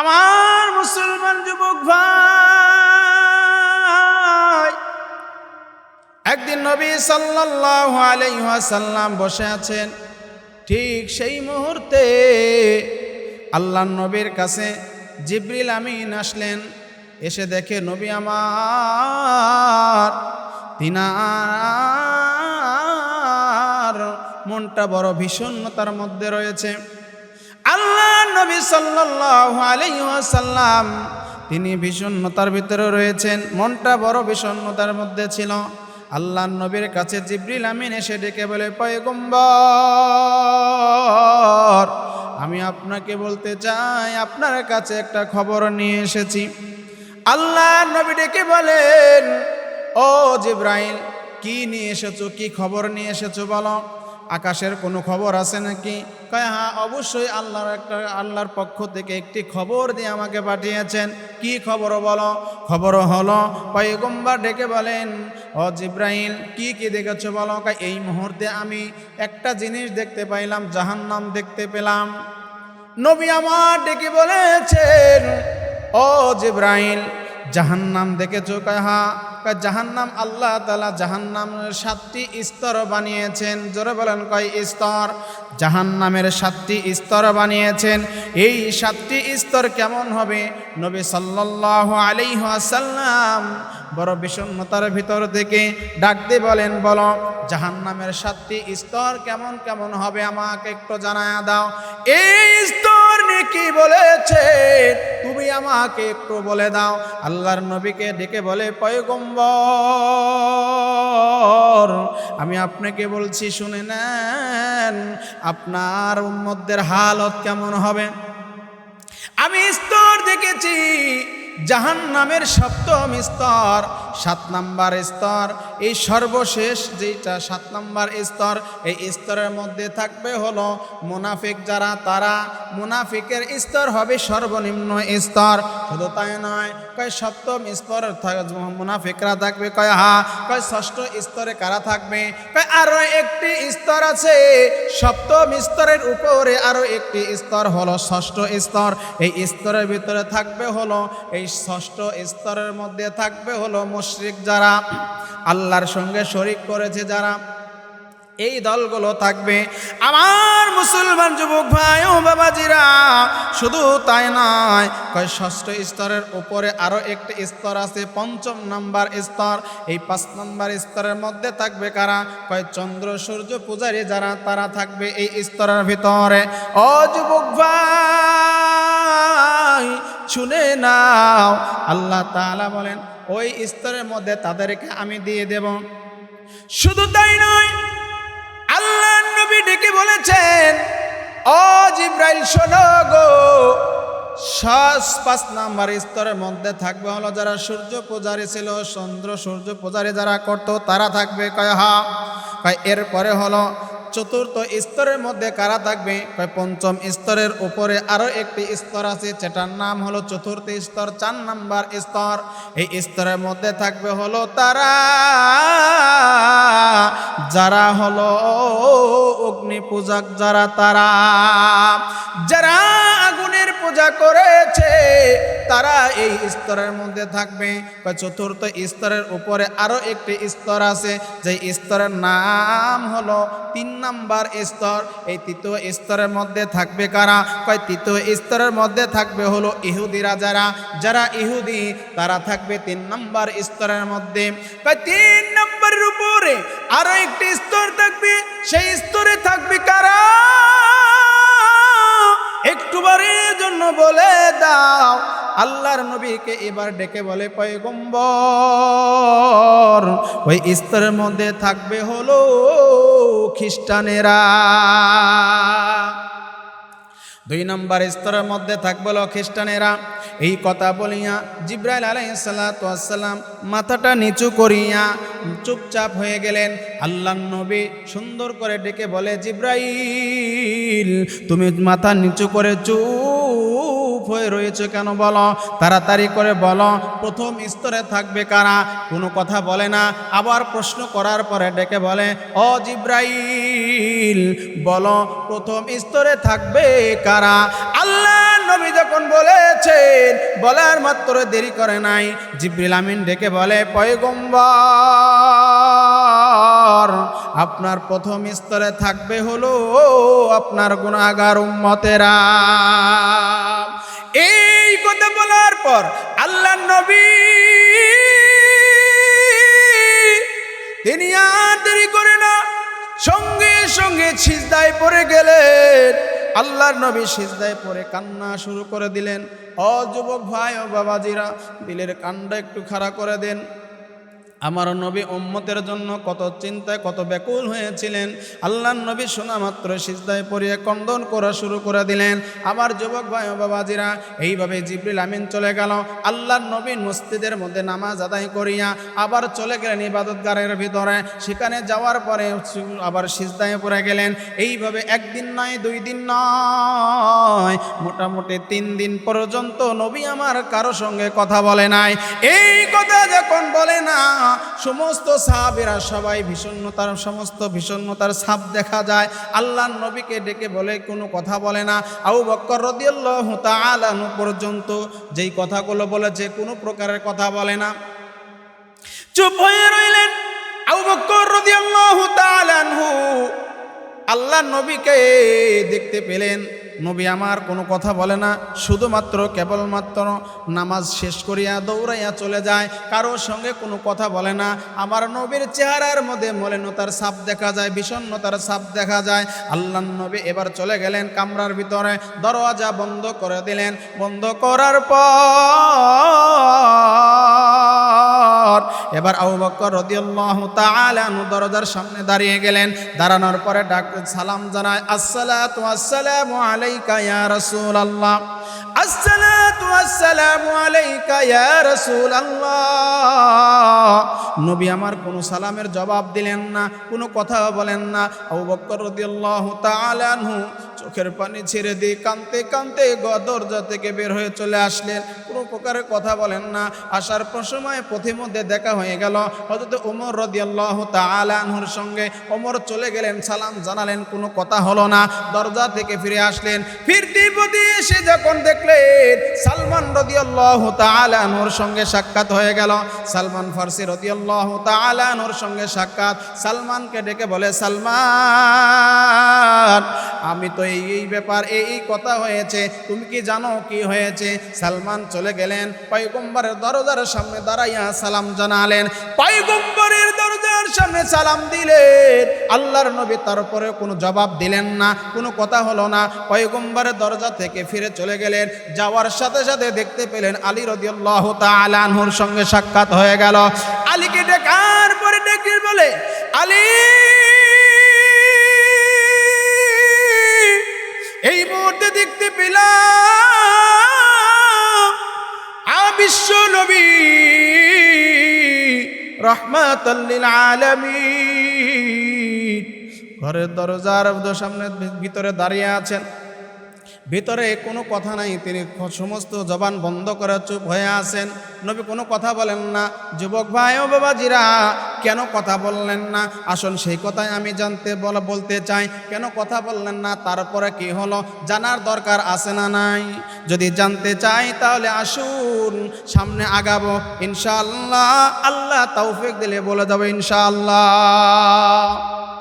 আমার মুসলমান যুবক ভাই, একদিন নবী সাল্লাল্লাহু আলাইহি ওয়াসাল্লাম বসে আছেন। ঠিক সেই মুহূর্তে আল্লাহ নবীর কাছে জিব্রিল আমিন আসলেন। এসে দেখে নবী আমার তিনার মনটা বড় ভীষণতার মধ্যে রয়েছে। আল্লাহ নবী সাল্লাল্লাহু আলাইহি ওয়াসাল্লাম, তিনি বিষণ্ণতার ভিতরে রয়েছেন, মনটা বড় বিষণ্ণতার মধ্যে ছিল। আল্লাহ নবীর কাছে জিব্রিল আমিন এসে ডেকে বলে, পয়গম্বর, আমি আপনাকে বলতে চাই, আপনার কাছে একটা খবর নিয়ে এসেছি। আল্লাহ নবী ডেকে বলেন, ও জিব্রাইল, কি নিয়ে এসেছ, কি খবর নিয়ে এসেছ বলো। আকাশের কোনো খবর আছে নাকি? কয় হ্যাঁ অবশ্যই আল্লাহর একটা, আল্লাহর পক্ষ থেকে একটি খবর দিয়ে আমাকে পাঠিয়েছেন। কি খবর বলো? খবর হলো, পয়গম্বর ডেকে বলেন, ও জিব্রাহিল কি কি দেখেছ বলো? এই মুহূর্তে আমি একটা জিনিস দেখতে পাইলাম, জাহান্নাম দেখতে পেলাম। নবী আমার ডেকে বলেছেন, ও জিব্রাহিল জাহান্নাম দেখেছ? হ্যাঁ কয়, জাহান্নাম আল্লাহ তালা জাহান্নামের সাতটি স্তর বানিয়েছেন। জোরে বলেন, কয়, স্তর। জাহান্নামের সাতটি স্তর বানিয়েছেন। এই সাতটি স্তর কেমন হবে? নবী সাল্লাল্লাহু আলাইহি ওয়াসাল্লাম বড় বিষণ্ণতার ভিতর থেকে ডাকতে বলেন, বলো, জাহান্নামের সাতটি স্তর কেমন কেমন হবে আমাকে একটু জানায়া দাও। এই স্তর কি বলেছে? তুমি আমাকে একটু বলে দাও। আল্লাহর নবীকে ডেকে বলে, পয়গম্বর, আমি আপনাকে বলছি, শুনে নেন, আপনার উম্মতদের হালত কেমন হবে? আমি স্তর দেখেছি জাহান নামের সপ্তম স্তর, সাত নাম্বার স্তর। এই সর্বশেষ যেটা সাত নম্বর স্তর, এই স্তরের মধ্যে থাকবে হলো মুনাফিক যারা, তারা মুনাফিকের স্তর হবে সর্বনিম্ন স্তর। শুধু তাই নয়, কয় সপ্তম স্তর মুনাফিকরা থাকবে কয় হা, কয় ষষ্ঠ স্তরে কারা থাকবে? কয় আরও একটি স্তর আছে, সপ্তম স্তরের উপরে আরও একটি স্তর হলো ষষ্ঠ স্তর। এই স্তরের ভিতরে থাকবে হলো, এই ষষ্ঠ স্তরের মধ্যে থাকবে হলো মুশরিক যারা। আল্লাহর সঙ্গে শরিক করেছে যারা। এই দলগুলো থাকবে। আমার মুসলমান যুবক ভাই ও বাবাজিরা, শুধু তাই নয়, কয় ষষ্ঠ স্তরের উপরে আরও একটি স্তর আছে, পঞ্চম নাম্বার স্তর। এই পাঁচ নাম্বার স্তরের মধ্যে থাকবে কারা? কয় চন্দ্র, সূর্য পূজারী যারা, তারা থাকবে এই স্তরের ভিতরে। ও যুবক ভাই! শুনে নাও। আল্লাহ তাআলা বলেন, ওই স্তরের মধ্যে তাদেরকে আমি দিয়ে দেব। শুধু তাই নয়, আল্লাহ নবী ডেকে বলেছেন, ও জিব্রাইল, শোনো গো শ্বাস পাঁচ নাম্বার স্তরের মধ্যে থাকবে হলো যারা সূর্য পূজারী ছিল, চন্দ্র সূর্য পূজারী যারা করত, তারা থাকবে, কয় হা, কয় এরপরে হলো চতুর্থ স্তরের মধ্যে কারা থাকবে? পঞ্চম স্তরের উপরে আরও একটি স্তর আছে, যেটার নাম হলো চতুর্থ স্তর, চার নাম্বার স্তর। এই স্তরের মধ্যে থাকবে হলো তারা, যারা হলো অগ্নি পূজক, যারা তারা, যারা আগুনের পূজা করেছে তারা এই স্তরের মধ্যে থাকবে। কয় চতুর্থ স্তরের উপরে আরও একটি স্তর আছে যে স্তরের নাম হলো তিন নাম্বার স্তর। এই তৃতীয় স্তরের মধ্যে থাকবে কারা? কয় তৃতীয় স্তরের মধ্যে থাকবে হলো ইহুদিরা যারা যারা ইহুদি, তারা থাকবে তিন নাম্বার স্তরের মধ্যে। কয় তিন নম্বরের উপরে আরও একটি স্তর থাকবে, সেই স্তরে থাকবে আল্লাহর নবীকে এবার ডেকে বলে, পয়গম্বর, ওই স্তরের মধ্যে থাকবে হলো খ্রিস্টানেরা। দুই নম্বর স্তরের মধ্যে থাকবে হলো খ্রিস্টানেরা। এই কথা বলিয়া জিব্রাইল আলাইসাল্লাম মাথাটা নিচু করিয়া চুপচাপ হয়ে গেলেন। আল্লাহ নবী সুন্দর করে ডেকে বলে, জিব্রাইল, তুমি মাথা নিচু করে চুপ হয়ে রয়েছে কেন বলো? তাড়াতাড়ি করে বলো, প্রথম স্তরে থাকবে কারা? কোনো কথা বলে না। আবার প্রশ্ন করার পরে ডেকে বলে, ও জিব্রাইল, বলো প্রথম স্তরে থাকবে কারা? আল্লাহ নবী যখন বলেছে বলার মাত্র দেরি করে নাই। জিব্রিল আমিন ডেকে বলে, পয়গম্বর, আপনার প্রথম স্তরে থাকবে হলো আপনার গুণাগার উম্মতেরা। পর আল্লাহ নবী তিনি আর দেরি করে না, সঙ্গে সঙ্গে সিজদায় পরে গেলেন। আল্লাহর নবী সিজদায় পরে কান্না শুরু করে দিলেন। অযুবক ভাই, ও বাবাজিরা দিলের কান্ডা একটু খাড়া করে দেন। আমার নবী উম্মতের জন্য কত চিন্তায়, কত ব্যাকুল হয়েছিলেন। আল্লাহ নবী শোনা মাত্র সিজদায় পড়িয়ে কন্দন করা শুরু করে দিলেন। আমার যুবক ভাই বাবাজিরা, এইভাবে জিবরিল আমিন চলে গেল। আল্লাহর নবী মসজিদের মধ্যে নামাজ আদায় করিয়া আবার চলে গেলেন ইবাদতগারের ভিতরে। সেখানে যাওয়ার পরে আবার সিজদায় পড়ে গেলেন। এইভাবে একদিন নয়, দুই দিন নয়, মোটামুটি তিন দিন পর্যন্ত নবী আমার কারও সঙ্গে কথা বলে নাই। এই কথা যখন বলে না সমস্ত সাহাবেরা সবাই ভীষণতার সমস্ত ভীষণতার সাপ দেখা যায়। আল্লাহ নবীকে ডেকে বলে, কোনো কথা বলে না। আবু বক্কর রদিয়াল্লাহু তাআলাহু পর্যন্ত যেই কথাগুলো বলেছে, কোনো প্রকারের কথা বলে না। চুপ হয়ে রইলেন আবু বক্কর রাদিয়াল্লাহু তাআলা আনহু। আল্লাহ নবীকে দেখতে পেলেন। নবী আমার কোনো কথা বলে না, শুধুমাত্র কেবলমাত্র নামাজ শেষ করিয়া দৌড়াইয়া চলে যায় কারোর সঙ্গে কোনো কথা বলে না। আমার নবীর চেহারার মধ্যে মলিনতার সাপ দেখা যায়, বিষণ্ণতার সাপ দেখা যায়। আল্লাহ নবী এবার চলে গেলেন কামরার ভিতরে, দরওয়াজা বন্ধ করে দিলেন। বন্ধ করার পর এবার আবু বকর রাদিয়াল্লাহু তাআলা দরজার সামনে দাঁড়িয়ে গেলেন। দাঁড়ানোর পরে ডাক সালাম জানায়, আসসালাতু আসসালামু আলাইকা ইয়া রাসূলুল্লাহ। আসসালাতু আসসালামু আলাইকা ইয়া রাসূলুল্লাহ। নবী আমার কোনো সালামের জবাব দিলেন না, কোনো কথা বলেন না। আবু বকর রাদিয়াল্লাহু তাআলা চোখের পানি ছেড়ে দিয়ে কানতে কানতে দরজা থেকে বের হয়ে চলে আসলেন। কোনো প্রকারের কথা বলেন না। আসার সময় পথে মধ্যে দেখা হয়ে গেল। হজরত ওমর রদিয়াল্লাহ তালানহুর সঙ্গে ওমর চলে গেলেন, সালাম জানালেন, কোনো কথা হলো না। দরজা থেকে ফিরে আসলেন। ফিরতি পথে এসে যখন দেখলেন, সালমান রদিয়াল্লাহ তালানহুর সঙ্গে সাক্ষাৎ হয়ে গেল। সালমান ফার্সি রদিয়াল্লাহ তালানহুর সঙ্গে সাক্ষাৎ। সালমানকে ডেকে বলে, সালমান আমি তো এই এই ব্যাপার, এই এই কথা হয়েছে। তুমি কি জানো কি হয়েছে? সালমান চলে গেলেন, পয়গম্বরের দরজার সামনে দাঁড়াইয়া সালাম জানালেন। পয়গম্বরের দরজার সামনে সালাম দিলেন। আল্লাহর নবী তারপরে কোনো জবাব দিলেন না, কোনো কথা হলো না। পয়গম্বরের দরজা থেকে ফিরে চলে গেলেন। যাওয়ার সাথে সাথে দেখতে পেলেন আলী রদিয়াল্লাহ তালানহুর সঙ্গে সাক্ষাৎ হয়ে গেল। আলীকে ডেকার পরে ডেকে বলে, আলী! এই মুহূর্তে দেখতে পেলাম বিশ্ব নবী রহমাতাল্লিল আলমী ঘরের দরজার সামনে ভিতরে দাঁড়িয়ে আছেন। ভিতরে কোনো কথা নাই। তিনি সমস্ত জবান বন্ধ করে চুপ হয়ে আছেন। নবী কোনো কথা বলেন না। যুবক ভাই ও বাবাজিরা, কেন কথা বললেন না? আসুন সেই কথাই আমি জানতে বলা, বলতে চাই। কেন কথা বললেন না? তারপরে কি হলো? জানার দরকার আছে না নাই। যদি জানতে চাই তাহলে আসুন, সামনে আগাবো। ইনশাআল্লাহ, আল্লাহ তৌফিক দিলে বলে যাব ইনশাআল্লাহ।